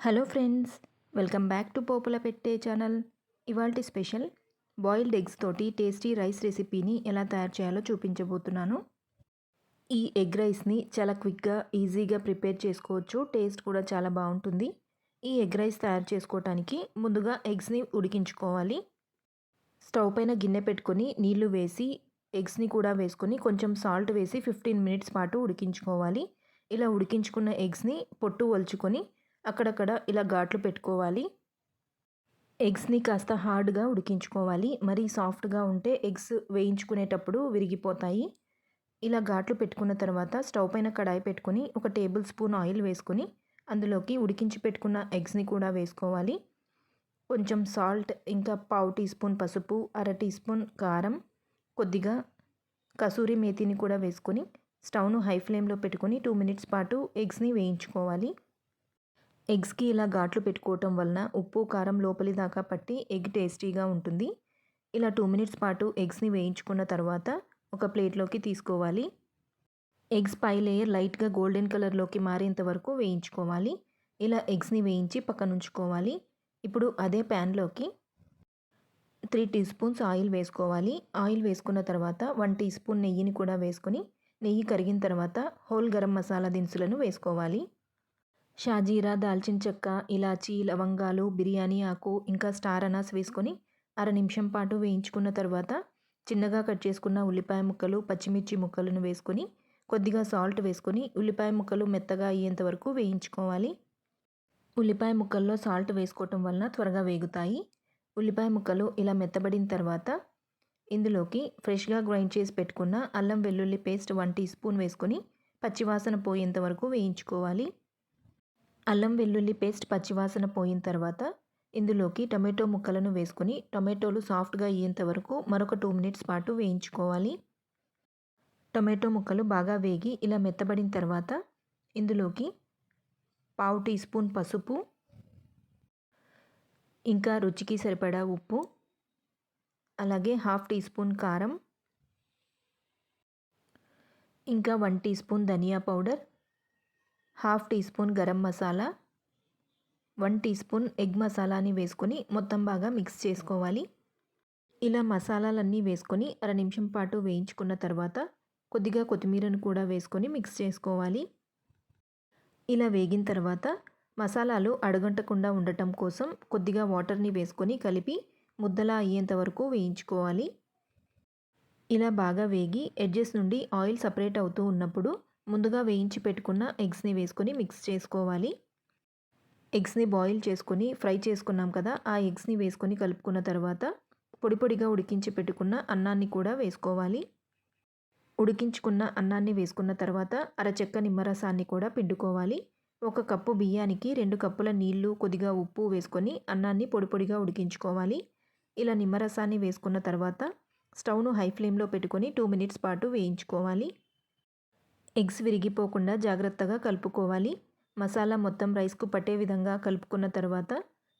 Hello friends welcome back to Popula Pette channel. ఇవాల్టి special boiled eggs తోటి tasty rice రెసిపీని ఎలా తయారు చేయాలో చూపించబోతున్నాను. ఈ ఎగ్ రైస్ని చాలా క్విక్గా ఈజీగా ప్రిపేర్ చేసుకోవచ్చు. టేస్ట్ కూడా చాలా బాగుంటుంది. ఈ ఎగ్ రైస్ తయారు చేసుకోవటానికి ముందుగా ఎగ్స్ని ఉడికించుకోవాలి. స్టవ్ పైన గిన్నె పెట్టుకొని నీళ్ళు వేసి ఎగ్స్ని కూడా వేసుకొని కొంచెం సాల్ట్ వేసి ఫిఫ్టీన్ మినిట్స్ పాటు ఉడికించుకోవాలి. ఇలా ఉడికించుకున్న ఎగ్స్ని పొట్టు వలుచుకొని అక్కడక్కడ ఇలా ఘాట్లు పెట్టుకోవాలి. ఎగ్స్ని కాస్త హార్డ్గా ఉడికించుకోవాలి. మరీ సాఫ్ట్గా ఉంటే ఎగ్స్ వేయించుకునేటప్పుడు విరిగిపోతాయి. ఇలా ఘాట్లు పెట్టుకున్న తర్వాత స్టవ్ పైన కడాయి పెట్టుకొని ఒక టేబుల్ స్పూన్ ఆయిల్ వేసుకొని అందులోకి ఉడికించి పెట్టుకున్న ఎగ్స్ని కూడా వేసుకోవాలి. కొంచెం సాల్ట్ ఇంకా పావు టీ స్పూన్ పసుపు అర టీ స్పూన్ కారం కొద్దిగా కసూరి మేతిని కూడా వేసుకొని స్టవ్ను హై ఫ్లేమ్లో పెట్టుకొని టూ మినిట్స్ పాటు ఎగ్స్ని వేయించుకోవాలి. ఎగ్స్కి ఇలా ఘాట్లు పెట్టుకోవటం వలన ఉప్పు కారం లోపలి దాకా పట్టి ఎగ్ టేస్టీగా ఉంటుంది. ఇలా టూ మినిట్స్ పాటు ఎగ్స్ని వేయించుకున్న తర్వాత ఒక ప్లేట్లోకి తీసుకోవాలి. ఎగ్స్ పై లేయర్ లైట్గా గోల్డెన్ కలర్లోకి మారేంత వరకు వేయించుకోవాలి. ఇలా ఎగ్స్ని వేయించి పక్కన ఉంచుకోవాలి. ఇప్పుడు అదే ప్యాన్లోకి త్రీ టీ స్పూన్స్ ఆయిల్ వేసుకోవాలి. ఆయిల్ వేసుకున్న తర్వాత వన్ టీ స్పూన్ నెయ్యిని కూడా వేసుకొని నెయ్యి కరిగిన తర్వాత హోల్ గరం మసాలా దినుసులను వేసుకోవాలి. షాజీరా దాల్చిన చెక్క ఇలాచీ లవంగాలు బిర్యానీ ఆకు ఇంకా స్టార్ అనాస్ వేసుకొని అర నిమిషం పాటు వేయించుకున్న తర్వాత చిన్నగా కట్ చేసుకున్న ఉల్లిపాయ ముక్కలు పచ్చిమిర్చి ముక్కలను వేసుకొని కొద్దిగా సాల్ట్ వేసుకొని ఉల్లిపాయ ముక్కలు మెత్తగా అయ్యేంత వరకు వేయించుకోవాలి. ఉల్లిపాయ ముక్కల్లో సాల్ట్ వేసుకోవటం వలన త్వరగా వేగుతాయి. ఉల్లిపాయ ముక్కలు ఇలా మెత్తబడిన తర్వాత ఇందులోకి ఫ్రెష్గా గ్రైండ్ చేసి పెట్టుకున్న అల్లం వెల్లుల్లి పేస్ట్ వన్ టీ స్పూన్ వేసుకొని పచ్చివాసన పోయేంత వరకు వేయించుకోవాలి. అల్లం వెల్లుల్లి పేస్ట్ పచ్చివాసన పోయిన తర్వాత ఇందులోకి టమాటో ముక్కలను వేసుకొని టొమాటోలు సాఫ్ట్గా అయ్యేంత వరకు మరొక టూ మినిట్స్ పాటు వేయించుకోవాలి. టొమాటో ముక్కలు బాగా వేగి ఇలా మెత్తబడిన తర్వాత ఇందులోకి పావు టీ స్పూన్ పసుపు ఇంకా రుచికి సరిపడా ఉప్పు అలాగే హాఫ్ టీ స్పూన్ కారం ఇంకా వన్ టీ స్పూన్ ధనియా powder half teaspoon garam masala one teaspoon egg మసాలాని వేసుకొని మొత్తం బాగా మిక్స్ చేసుకోవాలి. ఇలా మసాలాలన్నీ వేసుకొని అర నిమిషం పాటు వేయించుకున్న తర్వాత కొద్దిగా కొత్తిమీరను కూడా వేసుకొని మిక్స్ చేసుకోవాలి. ఇలా వేగిన తర్వాత మసాలాలు అడగంటకుండా ఉండటం కోసం కొద్దిగా వాటర్ని వేసుకొని కలిపి ముద్దలా అయ్యేంత వరకు వేయించుకోవాలి. ఇలా బాగా వేగి ఎడ్జెస్ నుండి ఆయిల్ సపరేట్ అవుతూ ఉన్నప్పుడు ముందుగా వేయించి పెట్టుకున్న ఎగ్స్ని వేసుకొని మిక్స్ చేసుకోవాలి. ఎగ్స్ని బాయిల్ చేసుకొని ఫ్రై చేసుకున్నాం కదా ఆ ఎగ్స్ని వేసుకొని కలుపుకున్న తర్వాత పొడి పొడిగా ఉడికించి పెట్టుకున్న అన్నాన్ని కూడా వేసుకోవాలి. ఉడికించుకున్న అన్నాన్ని వేసుకున్న తర్వాత అరచెక్క నిమ్మరసాన్ని కూడా పిండుకోవాలి. ఒక కప్పు బియ్యానికి రెండు కప్పుల నీళ్ళు కొద్దిగా ఉప్పు వేసుకొని అన్నాన్ని పొడి పొడిగా ఉడికించుకోవాలి. ఇలా నిమ్మరసాన్ని వేసుకున్న తర్వాత స్టవ్ను హై ఫ్లేమ్లో పెట్టుకొని టూ మినిట్స్ పాటు వేయించుకోవాలి. ఎగ్స్ విరిగిపోకుండా జాగ్రత్తగా కలుపుకోవాలి. మసాలా మొత్తం రైస్కు పట్టే విధంగా కలుపుకున్న తర్వాత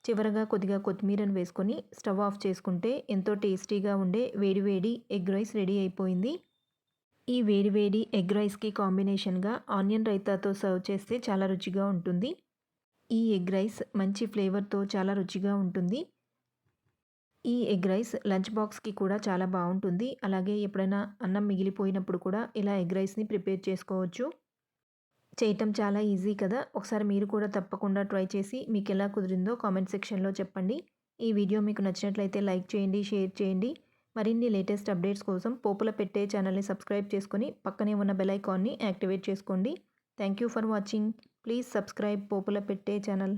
చివరగా కొద్దిగా కొత్తిమీరను వేసుకొని స్టవ్ ఆఫ్ చేసుకుంటే ఎంతో టేస్టీగా ఉండే వేడివేడి ఎగ్ రైస్ రెడీ అయిపోయింది. ఈ వేడివేడి ఎగ్ రైస్కి కాంబినేషన్గా ఆనియన్ రైతాతో సర్వ్ చేస్తే చాలా రుచిగా ఉంటుంది. ఈ ఎగ్ రైస్ మంచి ఫ్లేవర్తో చాలా రుచిగా ఉంటుంది. ఈ ఎగ్ రైస్ లంచ్ బాక్స్కి కూడా చాలా బాగుంటుంది అలాగే ఎప్పుడైనా అన్నం మిగిలిపోయినప్పుడు కూడా ఇలా ఎగ్ రైస్ని ప్రిపేర్ చేసుకోవచ్చు. చేయటం చాలా ఈజీ కదా! ఒకసారి మీరు కూడా తప్పకుండా ట్రై చేసి మీకు ఎలా కుదిరిందో కామెంట్ సెక్షన్లో చెప్పండి. ఈ వీడియో మీకు నచ్చినట్లయితే లైక్ చేయండి షేర్ చేయండి. మరిన్ని లేటెస్ట్ అప్డేట్స్ కోసం పోపుల పెట్టే ఛానల్ని సబ్స్క్రైబ్ చేసుకొని పక్కనే ఉన్న బెల్ ఐకాన్ని యాక్టివేట్ చేసుకోండి. Thank you for watching. Please subscribe Popula Pette channel.